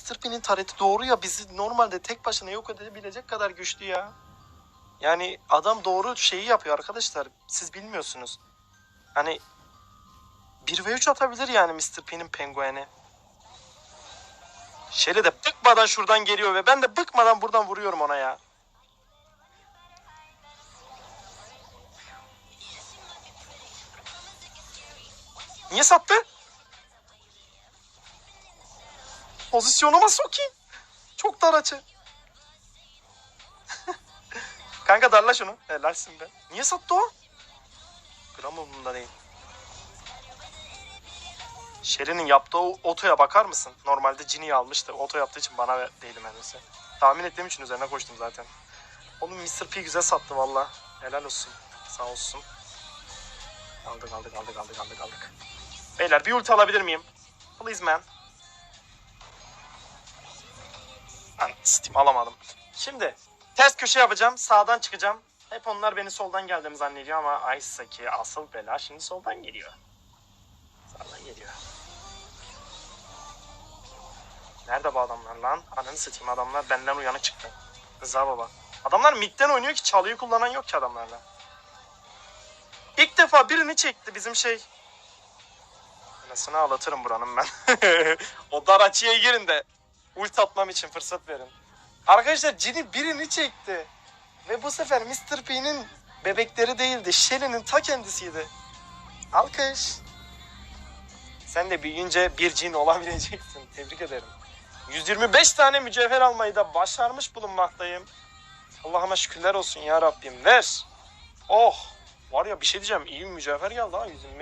Mr. P'nin tareti doğru ya bizi normalde tek başına yok edebilecek kadar güçlü ya. Yani adam doğru şeyi yapıyor arkadaşlar. Siz bilmiyorsunuz. Hani 1 ve 3 atabilir yani Mr. P'nin pengueni. Shelly de bıkmadan şuradan geliyor ve ben de bıkmadan buradan vuruyorum ona ya. Niye sattı? Pozisyonuma sokayım. Çok dar açı. Kanka darla şunu. Helalsin be. Niye sattı o? Gram umurumda değil. Sherry'nin yaptığı o otoya bakar mısın? Normalde Ginny'yi almıştı. Oto yaptığı için bana değdi mermisi. Tahmin ettiğim için üzerine koştum zaten. Oğlum Mr. P güzel sattı valla. Helal olsun. Sağ olsun. Aldık aldık aldık aldık aldık aldık. Beyler bir ulti alabilir miyim? Please man. Ben Steam alamadım. Şimdi ters köşe yapacağım. Sağdan çıkacağım. Hep onlar beni soldan geldiğimi zannediyor ama Ice'daki asıl bela şimdi soldan geliyor. Sağdan geliyor. Nerede bu adamlar lan? Ananı satayım adamlar benden uyanık çıktı. Rıza baba. Adamlar midden oynuyor ki çalıyı kullanan yok ki adamlarla. İlk defa birini çekti bizim şey. Anasını ağlatırım buranın ben. o dar açıya girin de ult atmam için fırsat verin. Arkadaşlar Cini birini çekti. Ve bu sefer Mr. P'nin bebekleri değildi. Shelly'nin ta kendisiydi. Alkış. Sen de büyüyünce bir cin olabileceksin. Tebrik ederim. 125 tane mücevher almayı da başarmış bulunmaktayım. Allah'ıma şükürler olsun ya Rabbim. Ver. Oh. Var ya bir şey diyeceğim. İyi bir mücevher geldi ha 125.